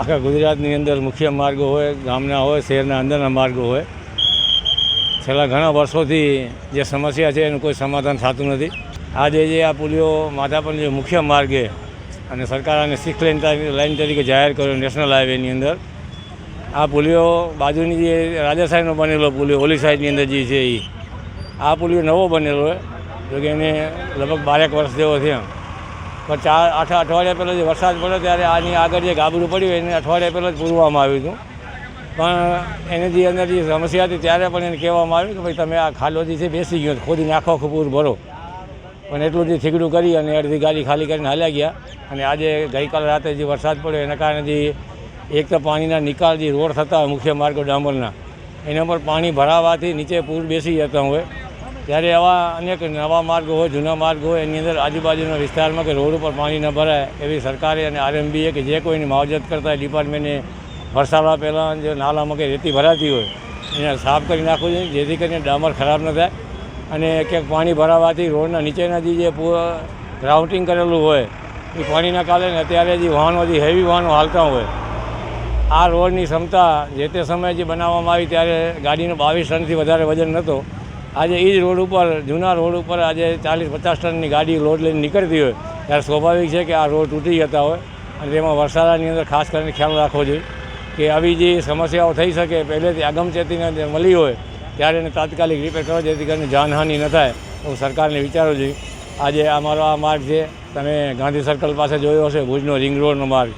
આખા ગુજરાતની અંદર મુખ્ય માર્ગો હોય, ગામના હોય, શહેરના અંદરના માર્ગો હોય. છેલ્લા ઘણા વર્ષોથી જે સમસ્યા છે એનું કોઈ સમાધાન થતું નથી. આજે જે આ પુલિયો માધાપર જે મુખ્ય માર્ગે અને સરકાર આને સિક્સ લેન લાઇન તરીકે જાહેર કર્યો નેશનલ હાઈવેની અંદર, આ પુલિયો બાજુની જે રાજા સાહેબનો બનેલો પુલિયો, ઓલી સાઈડની અંદર જે છે એ આ પુલિયો નવો બનેલો હોય જો કે એને લગભગ બારેક વર્ષ જેવો થયા. પણ ચાર આઠ અઠવાડિયા પહેલાં જે વરસાદ પડ્યો ત્યારે આની આગળ જે ગાબડું પડ્યું એને અઠવાડિયા પહેલાં જ પૂરવામાં આવ્યું હતું. પણ એની જે અંદર જે સમસ્યા હતી ત્યારે પણ એને કહેવામાં આવ્યું કે ભાઈ તમે આ ખાલોથી છે બેસી ગયો, ખોદીને આખો આખું પૂર ભરો. પણ એટલું જે થીગડું કરી અને અડધી ગાડી ખાલી કરીને હાલ્યા ગયા. અને આજે ગઈકાલ રાતે જે વરસાદ પડ્યો એના કારણે જે એક તો પાણીના નિકાલ જે રોડ થતા મુખ્ય માર્ગો ડામરના, એના પર પાણી ભરાવાથી નીચે પૂર બેસી જતા હોય. ત્યારે એવા અનેક નવા માર્ગો હોય, જૂના માર્ગો હોય, એની અંદર આજુબાજુના વિસ્તારમાં કે રોડ ઉપર પાણી ન ભરાય એવી સરકારે અને આરએમબીએ કે જે કોઈની માવજત કરતા હોય ડિપાર્ટમેન્ટે વરસાદમાં પહેલાં જે નાલામાં કે રેતી ભરાતી હોય, એને સાફ કરી નાખવું જોઈએ, જેથી કરીને ડામર ખરાબ ન થાય. અને ક્યાંક પાણી ભરાવાથી રોડના નીચેના જે ગ્રાઉન્ડિંગ કરેલું હોય, એ પાણીના કારણે અત્યારે જે વાહનો, જે હેવી વાહનો હાલતા હોય, આ રોડની ક્ષમતા જે તે સમયે જે બનાવવામાં આવી ત્યારે ગાડીનો બાવીસ ટનથી વધારે વજન નહોતો. આજે એ જ રોડ ઉપર, જૂના રોડ ઉપર આજે ચાલીસ પચાસ ટનની ગાડી લોડ લઈને નીકળતી હોય. ત્યારે સ્વાભાવિક છે કે આ રોડ તૂટી જતા હોય. અને તેમાં વરસાદની અંદર ખાસ કરીને ખ્યાલ રાખવો જોઈએ કે આવી જે સમસ્યાઓ થઈ શકે, પહેલેથી આગમચેતીને મળી હોય, ત્યારે એને તાત્કાલિક રિપેર કરો, જેથી કરીને જાનહાનિ ન થાય. એવું સરકારને વિચારવું જોઈએ. આજે અમારો આ માર્ગ છે. તમે ગાંધી સર્કલ પાસે જોયો હશે, ભુજનો રિંગ રોડનો માર્ગ.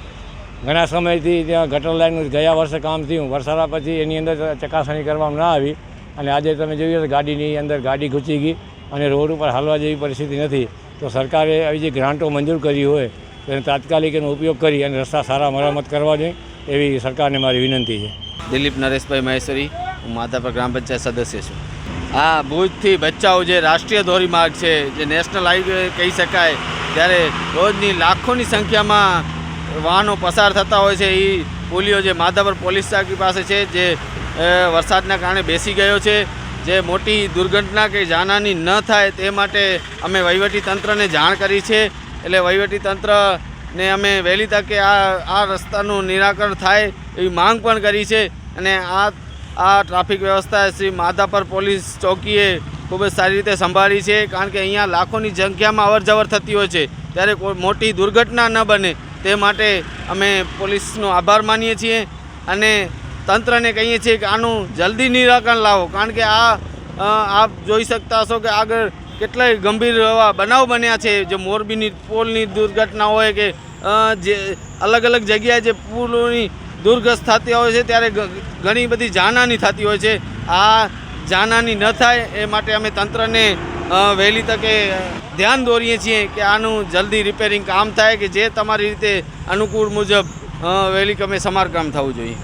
ઘણા સમયથી ત્યાં ગટર લાઇનનું ગયા વર્ષે કામ થયું. વરસાદ પછી એની અંદર ચકાસણી કરવામાં ના આવી. અને આજે તમે જોયું તો ગાડીની અંદર ગાડી ઘૂંચી ગઈ અને રોડ ઉપર હાલવા જેવી પરિસ્થિતિ નથી. તો સરકારે આવી જે ગ્રાન્ટો મંજૂર કરી હોય, તો એને તાત્કાલિક એનો ઉપયોગ કરી અને રસ્તા સારા મરામત કરવા જોઈએ એવી સરકારને મારી વિનંતી છે. દિલીપ નરેશભાઈ મહેશ્વરી, હું માધાપર ગ્રામ પંચાયત સદસ્ય છું. આ ભુજથી બચ્ચાઓ જે રાષ્ટ્રીય ધોરીમાર્ગ છે, જે નેશનલ હાઈવે કહી શકાય, ત્યારે રોજની લાખોની સંખ્યામાં વાહનો પસાર થતા હોય છે. એ પોલીઓ જે માધાપર પોલીસ ચોકી પાસે છે, જે વરસાદના કારણે બેસી ગયો છે. જે મોટી દુર્ઘટના કે જાનહાની ન થાય તે માટે અમે તંત્રને જાણ કરી છે. એટલે વહીવટી તંત્રને અમે વહેલી તકે આ આ રસ્તાનું નિરાકરણ થાય એવી માંગ પણ કરી છે. અને આ આ ટ્રાફિક વ્યવસ્થા શ્રી માધાપર પોલીસ ચોકીએ ખૂબ જ સારી રીતે સંભાળી છે. કારણ કે અહીંયા લાખોની સંખ્યામાં અવર જવર થતી હોય છે. ત્યારે કોઈ મોટી દુર્ઘટના ન બને તે માટે અમે પોલીસનો આભાર માનીએ છીએ. અને તંત્રને કહીએ છીએ કે આનું જલ્દી નિરાકરણ લાવો. કારણ કે આ આપ જોઈ શકતા હશો કે આગળ કેટલાય ગંભીર એવા બનાવ બન્યા છે. જે મોરબીની પુલની દુર્ઘટના હોય કે જે અલગ અલગ જગ્યાએ જે પુલોની દુર્ગસ્ત થતી હોય છે, ત્યારે ઘણી બધી જાનહાની થતી હોય છે. આ જાનહાની ન થાય એ માટે અમે તંત્રને વહેલી તકે ધ્યાન દોરીએ છીએ કે આનું જલ્દી રિપેરિંગ કામ થાય કે જે તમારી રીતે અનુકૂળ મુજબ વહેલી કમે સમારકામ થવું જોઈએ.